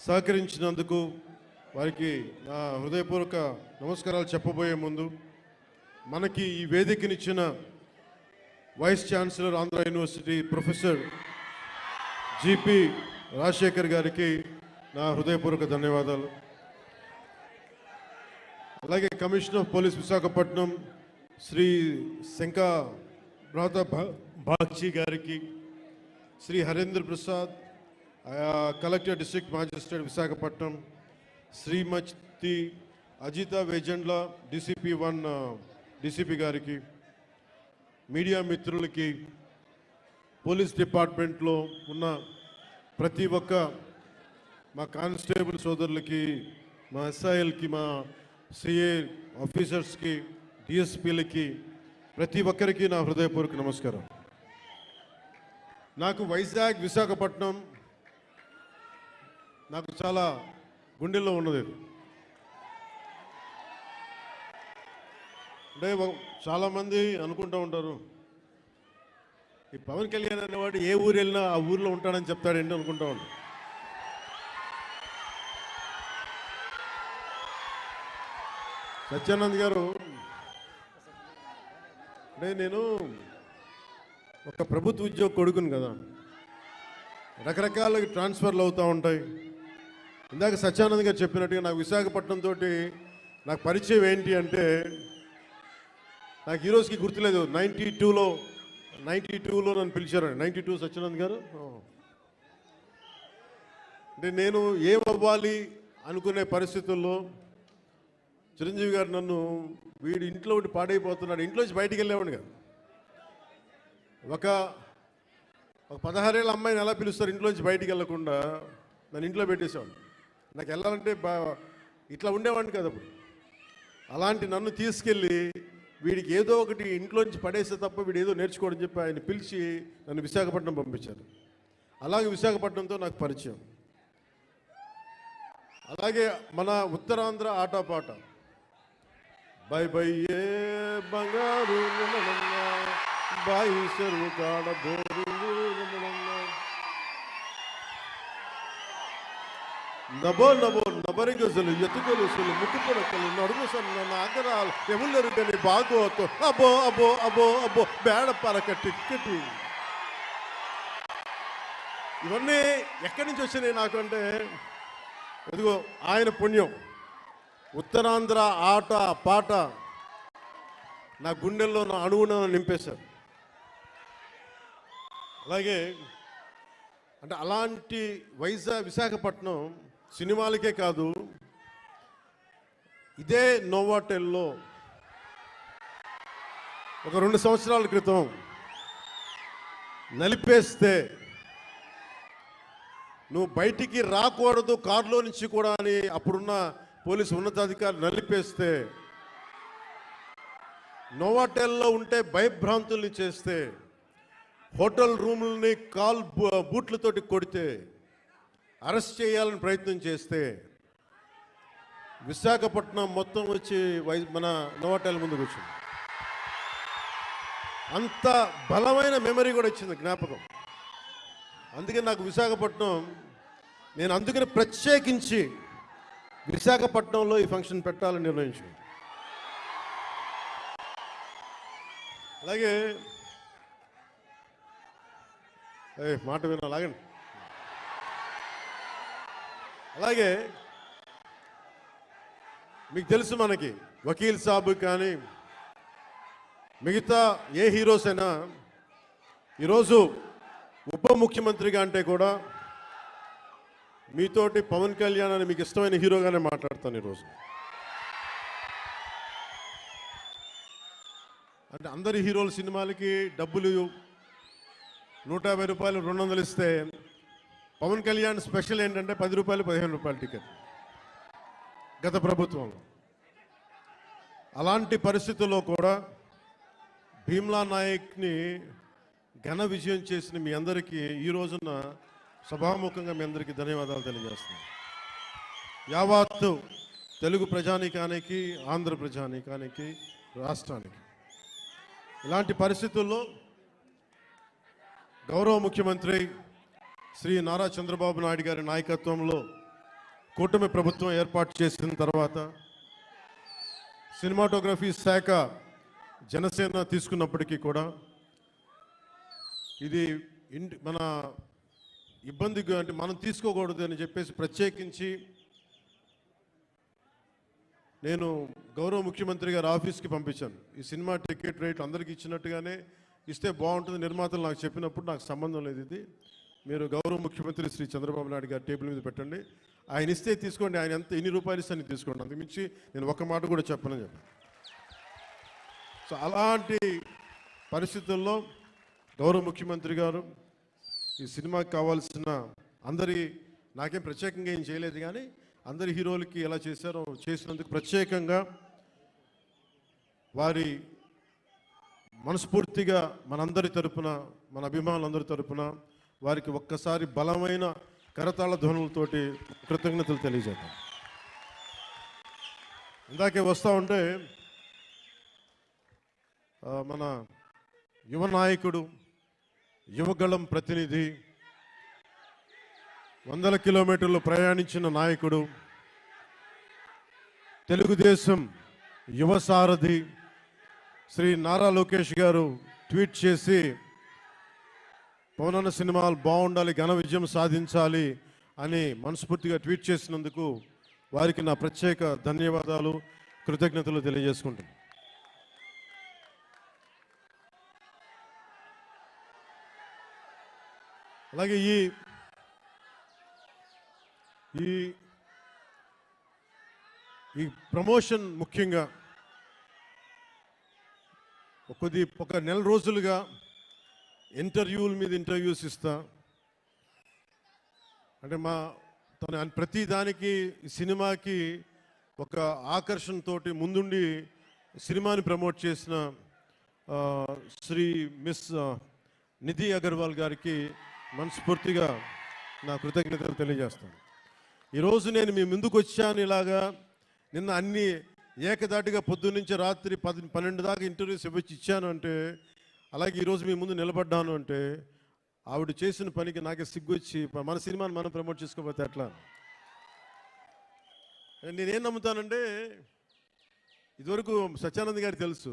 సహకరించినందుకు వారికి నా హృదయపూర్వక నమస్కారాలు చెప్పబోయే ముందు మనకి ఈ వేదికనిచ్చిన vice chancellor Andhra university professor G P Rajasekhar గారికి నా హృదయపూర్వక ధన్యవాదాలు అలాగే commissioner of police Visakhapatnam Shri Shankha Brata Bagchi గారికి Shri Harendra Prasad collector district magistrate Visakhapatnam Shrimati Ajitha Vejendla DCP one DCP గారికి మీడియా మిత్రులకి పోలీస్ డిపార్ట్మెంట్లో ఉన్న ప్రతి ఒక్క మా కానిస్టేబుల్ సోదరులకి మా ఎస్ఐఎల్కి మా సిఏ ఆఫీసర్స్కి డిఎస్పీలకి ప్రతి ఒక్కరికి నా హృదయపూర్వక నమస్కారం. నాకు వైజాగ్ విశాఖపట్నం నాకు చాలా గుండెల్లో ఉన్నది ఇది. అంటే చాలామంది అనుకుంటూ ఉంటారు ఈ పవన్ కళ్యాణ్ అనేవాడు ఏ ఊరు వెళ్ళినా ఆ ఊర్లో ఉంటాడని చెప్తాడండి అనుకుంటా ఉంటారు సత్యానంద్ గారు అంటే నేను ఒక ప్రభుత్వ ఉద్యోగ కొడుకుని కదా రకరకాల ట్రాన్స్ఫర్లు అవుతూ ఉంటాయి ఇందాక సత్యానంద్ గారు చెప్పినట్టుగా నాకు విశాఖపట్నం తోటి నాకు పరిచయం ఏంటి అంటే నాకు ఈరోజుకి గుర్తులేదు. నైంటీ టూలో నైంటీ టూలో నన్ను పిలిచారండి. నైంటీ టూ సత్యానంద్ గారు? అంటే నేను ఏమవ్వాలి అనుకునే పరిస్థితుల్లో చిరంజీవి గారు నన్ను వీడి ఇంట్లో ఉండి పాడైపోతున్నాడు. ఇంట్లోంచి బయటికి వెళ్ళేవాడు కదా. ఒక ఒక పదహారేళ్ళ అమ్మాయిని ఎలా పిలుస్తారు? ఇంట్లోంచి బయటికి వెళ్ళకుండా నన్ను ఇంట్లో పెట్టేసేవాడు నాకు వెళ్ళాలంటే ఇట్లా ఉండేవాడిని కదా అప్పుడు. అలాంటి నన్ను తీసుకెళ్ళి వీడికి ఏదో ఒకటి ఇంట్లోంచి పడేస్తే తప్ప వీడు ఏదో నేర్చుకోడని చెప్పి ఆయన పిలిచి నన్ను విశాఖపట్నం పంపించారు. అలాగే విశాఖపట్నంతో నాకు పరిచయం. అలాగే మన ఉత్తరాంధ్ర ఆటపాట. బై బై ఏ బంగారు బాయి చెరువు కాడ బోరు నభో నభో నబరిగజలు ఎతుకొలుసులు ముక్కు పొడకలు నడుము సన్న నాగరాలు ఎములెరుగని బాగోతో అబో అబో అబో అబో బేడ పరక టిక్కటి. ఇవన్నీ ఎక్కడి నుంచి వచ్చినాయి నాకు అంటే ఎదుగో ఆయన పుణ్యం. ఉత్తరాంధ్ర ఆట పాట నా గుండెల్లో నా అణువున నింపేశారు. అలాగే అంటే అలాంటి వైజాగ్ విశాఖపట్నం సినిమాలకే కాదు ఇదే నోవాటెల్లో ఒక రెండు సంవత్సరాల క్రితం నలిపేస్తే నువ్వు బయటికి రాకూడదు కారులో నుంచి కూడా అని అప్పుడున్న పోలీసు ఉన్నతాధికారి నలిపేస్తే నోవాటెల్లో ఉంటే భయభ్రాంతుల్ని చేస్తే హోటల్ రూముల్ని కాల్ బూ- బూట్లతోటి కొడితే అరెస్ట్ చేయాలని ప్రయత్నం చేస్తే విశాఖపట్నం మొత్తం వచ్చి వై మన నోవాటెల్ ముందుకు వచ్చింది అంత బలమైన మెమరీ కూడా వచ్చింది జ్ఞాపకం. అందుకే నాకు విశాఖపట్నం నేను అందుకని ప్రత్యేకించి విశాఖపట్నంలో ఈ ఫంక్షన్ పెట్టాలని నిర్ణయించుకున్నాను. అలాగే మాట వినాలి అలాగండి అలాగే మీకు తెలుసు మనకి వకీల్ సాబ్ కానీ మిగతా ఏ హీరోస్ అయినా ఈరోజు ఉప ముఖ్యమంత్రిగా అంటే కూడా మీతోటి పవన్ కళ్యాణ్ అని మీకు ఇష్టమైన హీరోగానే మాట్లాడతాను ఈరోజు. అంటే అందరి హీరోల సినిమాలకి డబ్బులు నూట యాభై రూపాయలు రెండు వందలు ఇస్తే పవన్ కళ్యాణ్ స్పెషల్ ఏంటంటే పది రూపాయలు పదిహేను రూపాయల టికెట్. గత ప్రభుత్వంలో. అలాంటి పరిస్థితుల్లో కూడా భీమ్లా నాయక్ని ఘన విజయం చేసిన మీ అందరికీ ఈ రోజున సభాముఖంగా మీ అందరికీ ధన్యవాదాలు తెలియజేస్తున్నాను. యావత్తు తెలుగు ప్రజానీకానికి ఆంధ్ర ప్రజానీకానికి రాష్ట్రానికి. ఇలాంటి పరిస్థితుల్లో గౌరవ ముఖ్యమంత్రి శ్రీ నారా చంద్రబాబు నాయుడు గారి నాయకత్వంలో కూటమి ప్రభుత్వం ఏర్పాటు చేసిన తర్వాత సినిమాటోగ్రఫీ శాఖ జనసేన తీసుకున్నప్పటికీ కూడా ఇది ఇంటి మన ఇబ్బందిగా అంటే మనం తీసుకోకూడదు అని చెప్పేసి ప్రత్యేకించి నేను గౌరవ ముఖ్యమంత్రి గారి ఆఫీస్కి పంపించాను. ఈ సినిమా టికెట్ రేట్ అందరికీ ఇచ్చినట్టుగానే ఇస్తే బాగుంటుంది నిర్మాతలు నాకు చెప్పినప్పుడు నాకు సంబంధం లేదు ఇది. మీరు గౌరవ ముఖ్యమంత్రి శ్రీ చంద్రబాబు నాయుడు గారి టేబుల్ మీద పెట్టండి. ఆయన ఇస్తే తీసుకోండి. ఆయన ఎంత ఎన్ని రూపాయలు ఇస్తే తీసుకోండి. అంతకుమించి నేను ఒక్క మాట కూడా చెప్పనని చెప్పాను. సో అలాంటి పరిస్థితుల్లో గౌరవ ముఖ్యమంత్రి గారు ఈ సినిమాకి కావాల్సిన అందరి నాకేం ప్రత్యేకంగా ఏం చేయలేదు కానీ అందరి హీరోలకి ఎలా చేశారో చేసినందుకు ప్రత్యేకంగా వారి మనస్ఫూర్తిగా మనందరి తరపున మన అభిమానులందరి తరపున వారికి ఒక్కసారి బలమైన కరతాళ ధ్వనులతోటి కృతజ్ఞతలు తెలియజేద్దాం. ఇందాకే వస్తూ ఉంటే మన యువ నాయకుడు యువగళం ప్రతినిధి వందల కిలోమీటర్లు ప్రయాణించిన నాయకుడు తెలుగుదేశం యువ సారథి శ్రీ నారా లోకేష్ గారు ట్వీట్ చేసి పవనన్న సినిమాలు బాగుండాలి ఘన విజయం సాధించాలి అని మనస్ఫూర్తిగా ట్వీట్ చేసినందుకు వారికి నా ప్రత్యేక ధన్యవాదాలు కృతజ్ఞతలు తెలియజేసుకుంటున్నాను. అలాగే ఈ ఈ ఈ ప్రమోషన్ ముఖ్యంగా కొద్ది ఒక నెల రోజులుగా ఇంటర్వ్యూల మీద ఇంటర్వ్యూస్ ఇస్తా. అంటే మా తన ప్రతి దానికి సినిమాకి ఒక ఆకర్షణతో ముందుండి సినిమాని ప్రమోట్ చేసిన శ్రీ మిస్ నిధి అగర్వాల్ గారికి మనస్ఫూర్తిగా నా కృతజ్ఞతలు తెలియజేస్తాను. ఈరోజు నేను మీ ముందుకు వచ్చాను ఇలాగా. నిన్న అన్ని ఏకదాటిగా పొద్దున్నుంచి రాత్రి పది పన్నెండు దాకా ఇంటర్వ్యూస్ ఇవ్వచ్చు ఇచ్చాను అంటే అలాగే ఈరోజు మీ ముందు నిలబడ్డాను అంటే ఆవిడ చేసిన పనికి నాకే సిగ్గు వచ్చి మన సినిమాని మనం ప్రమోట్ చేసుకోకపోతే ఎట్లా? నేనేం నమ్ముతానంటే ఇదివరకు సత్యానంద్ గారికి తెలుసు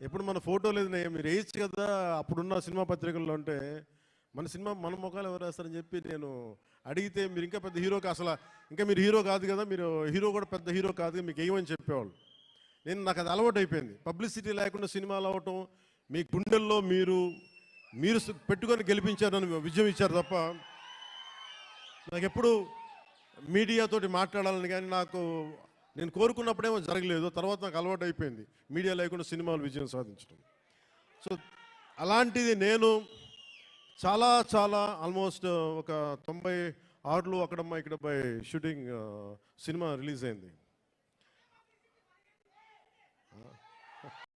ఎప్పుడు మన ఫోటో లేదు మీరు వేయచ్చు కదా అప్పుడున్న సినిమా పత్రికల్లో అంటే మన సినిమా మన ముఖాలు ఎవరు వేస్తారని చెప్పి నేను అడిగితే మీరు ఇంకా పెద్ద హీరో అసలు ఇంకా మీరు హీరో కాదు కదా మీరు హీరో కూడా పెద్ద హీరో కాదు మీకు ఏమని చెప్పేవాళ్ళు. నేను నాకు అది అలవాటు అయిపోయింది పబ్లిసిటీ లేకుండా సినిమాలు అవటం మీ గుండెల్లో మీరు మీరు పెట్టుకొని గెలిపించారని విజయం ఇచ్చారు తప్ప నాకు ఎప్పుడు మీడియాతోటి మాట్లాడాలని కానీ నాకు నేను కోరుకున్నప్పుడేమో జరగలేదు. తర్వాత నాకు అలవాటు అయిపోయింది. మీడియా లేకుండా సినిమాలు విజయం సాధించడం. సో అలాంటిది నేను చాలా చాలా ఆల్మోస్ట్ ఒక తొంభై ఆరులో అక్కడమ్మ ఇక్కడ బై షూటింగ్ సినిమా రిలీజ్ అయింది.